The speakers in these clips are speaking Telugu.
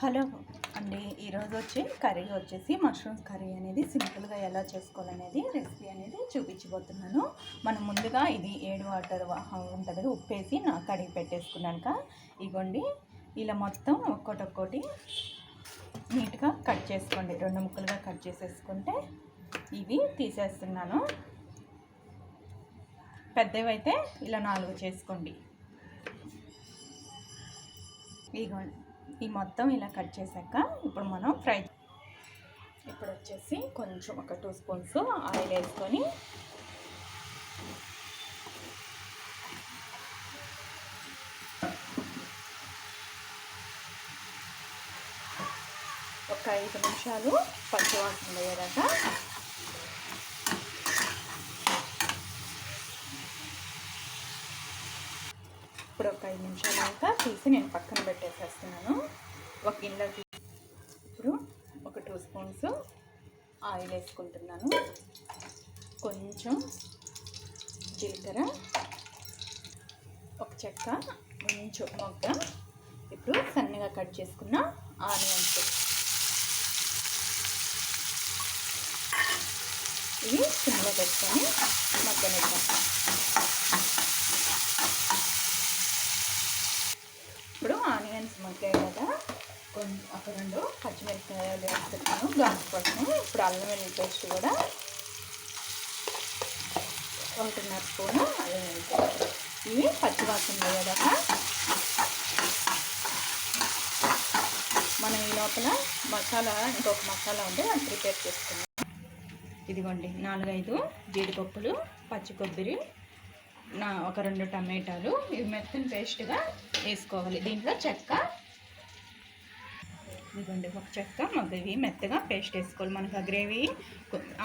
హలో అండి ఈరోజు వచ్చి కర్రీ వచ్చేసి మష్రూమ్స్ కర్రీ అనేది సింపుల్గా ఎలా చేసుకోవాలనేది రెసిపీ అనేది చూపించబోతున్నాను. మనం ముందుగా ఇది ఏడు వాటర్ ఉంటుంది ఉప్పేసి నా కడిగి పెట్టేసుకున్నాక ఇగోండి ఇలా మొత్తం ఒక్కొక్కటి నీట్గా కట్ చేసుకోండి. రెండు ముక్కలుగా కట్ చేసేసుకుంటే ఇవి తీసేస్తున్నాను. పెద్దవైతే ఇలా నాలుగు చేసుకోండి. ఇగోండి. ఈ మొత్తం ఇలా కట్ చేశాక ఇప్పుడు మనం ఫ్రై ఇప్పుడు వచ్చేసి కొంచెం ఒక టూ స్పూన్స్ ఆయిల్ వేసుకొని ఒక ఐదు నిమిషాలు పచ్చివాసన వేయరాక ఇప్పుడు ఒక ఐదు నిమిషాలు ఇంకా తీసి నేను పక్కన పెట్టేసేస్తున్నాను. ఒక గిన్నెలో ఇప్పుడు ఒక టూ స్పూన్స్ ఆయిల్ వేసుకుంటున్నాను. కొంచెం జీలకర్ర ఒక చెక్క కొంచెం మొగ్గ ఇప్పుడు సన్నగా కట్ చేసుకున్న ఆనియన్స్. ఇవి సిమ్లో పెట్టుకొని మగ్గనిద్దాం ఆనియన్స్ మగ్గాయి కదా కొంచెం ఒక రెండు పచ్చిమిరపకాయలు వేస్తున్నాను గాజు కోసం ఇప్పుడు అల్లం వెల్లి పేస్ట్ కూడా ఒకటిన్నర స్పూను అల్లం వెల్లుల్లి ఇవి పచ్చివాసన వేయదాకా మనం ఈ లోపల మసాలా ఇంకొక మసాలా ఉంటే అది ప్రిపేర్ చేసుకున్నాం ఇదిగోండి నాలుగైదు జీడిపప్పులు పచ్చి కొబ్బరి నా ఒక రెండు టమాటాలు. ఇవి మెత్తని పేస్ట్గా వేసుకోవాలి. దీంట్లో చెక్క ఇదిగోండి ఒక చెక్క ఇవి మెత్తగా పేస్ట్ వేసుకోవాలి మనకు ఆ గ్రేవీ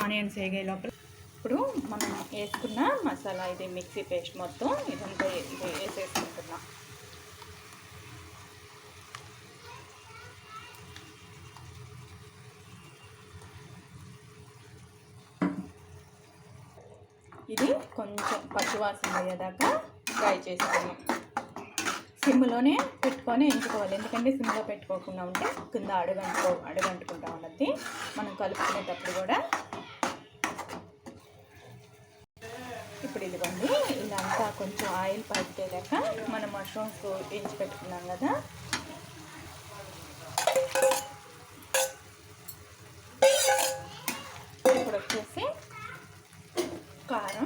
ఆనియన్స్ వేగే లోపల. ఇప్పుడు మనం వేసుకున్న మసాలా ఇది మిక్సీ పేస్ట్ మొత్తం ఇదంతా వేసేసుకుంటున్నాం. ఇది కొంచెం పచ్చివాసన అయ్యేదాకా ఫ్రై చేసుకున్నాం సిమ్లోనే పెట్టుకొని ఎంచుకోవాలి. ఎందుకంటే సిమ్లో పెట్టుకోకుండా ఉంటే కింద అడుగంటుకో అడుగంటుకుంటా ఉన్నది మనం కలుపుకునేటప్పుడు కూడా ఇప్పుడు ఇదిగోండి ఇదంతా కొంచెం ఆయిల్ పట్టేదాక మనం మష్రూమ్స్ ఎంచి పెట్టుకున్నాం కదా. ఇప్పుడు వచ్చేసి కారం.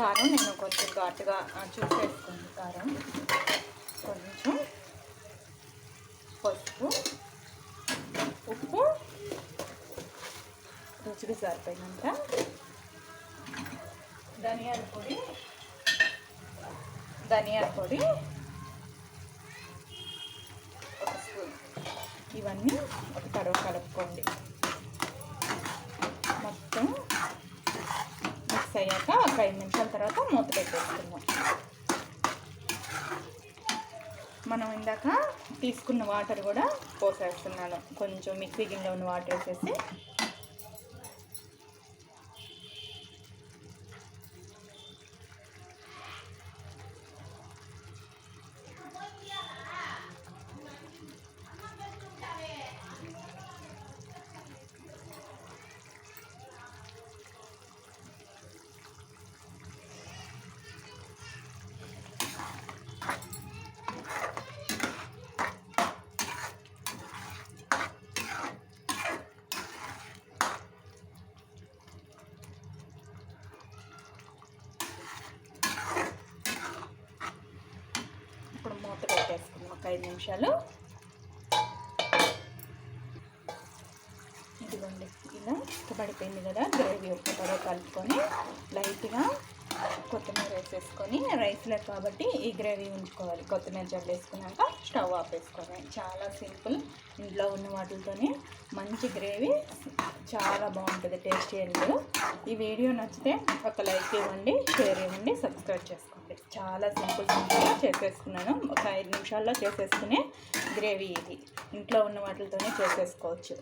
కారం నేను కొంచెం ఘాటుగా చూసేసుకుంది కారం. కొంచెం పసుపు ఉప్పు. రుచికి సరిపోయినంత ధనియాల పొడి ధనియాల పొడి ఒక స్పూన్. ఇవన్నీ ఒక కడవ కలుపుకోండి. మొత్తం అయ్యాక ఒక ఐదు నిమిషాల తర్వాత మూత పెట్టేసుకుందాం. మనం ఇందాక తీసుకున్న వాటర్ కూడా పోసేస్తున్నాను. కొంచెం మిక్సీ గిన్నెలో ఉన్న వాటర్ వేసేసి ఒక ఐదు నిమిషాలు. ఇదిగోండి ఇలా ఉత్తపడిపోయింది కదా గ్రేవీ ఒక పడవ కలుపుకొని లైట్గా కొత్తిమీర వేసేసుకొని రైస్లో కాబట్టి ఈ గ్రేవీ ఉంచుకోవాలి. కొత్తిమీర జల్లు వేసుకున్నాక స్టవ్ ఆపేసుకోవాలి చాలా సింపుల్. ఇంట్లో ఉన్న వాటితోనే మంచి గ్రేవీ చాలా బాగుంటుంది. టేస్ట్ చేయండి ఈ వీడియో నచ్చితే ఒక లైక్ ఇవ్వండి షేర్ ఇవ్వండి సబ్స్క్రైబ్ చేసుకోండి. చాలా సింపుల్ సింపుల్గా చేసేసుకున్నాను. ఒక ఐదు నిమిషాల్లో చేసేసుకునే గ్రేవీ ఇది. ఇంట్లో ఉన్న వాటితోనే చేసేసుకోవచ్చు.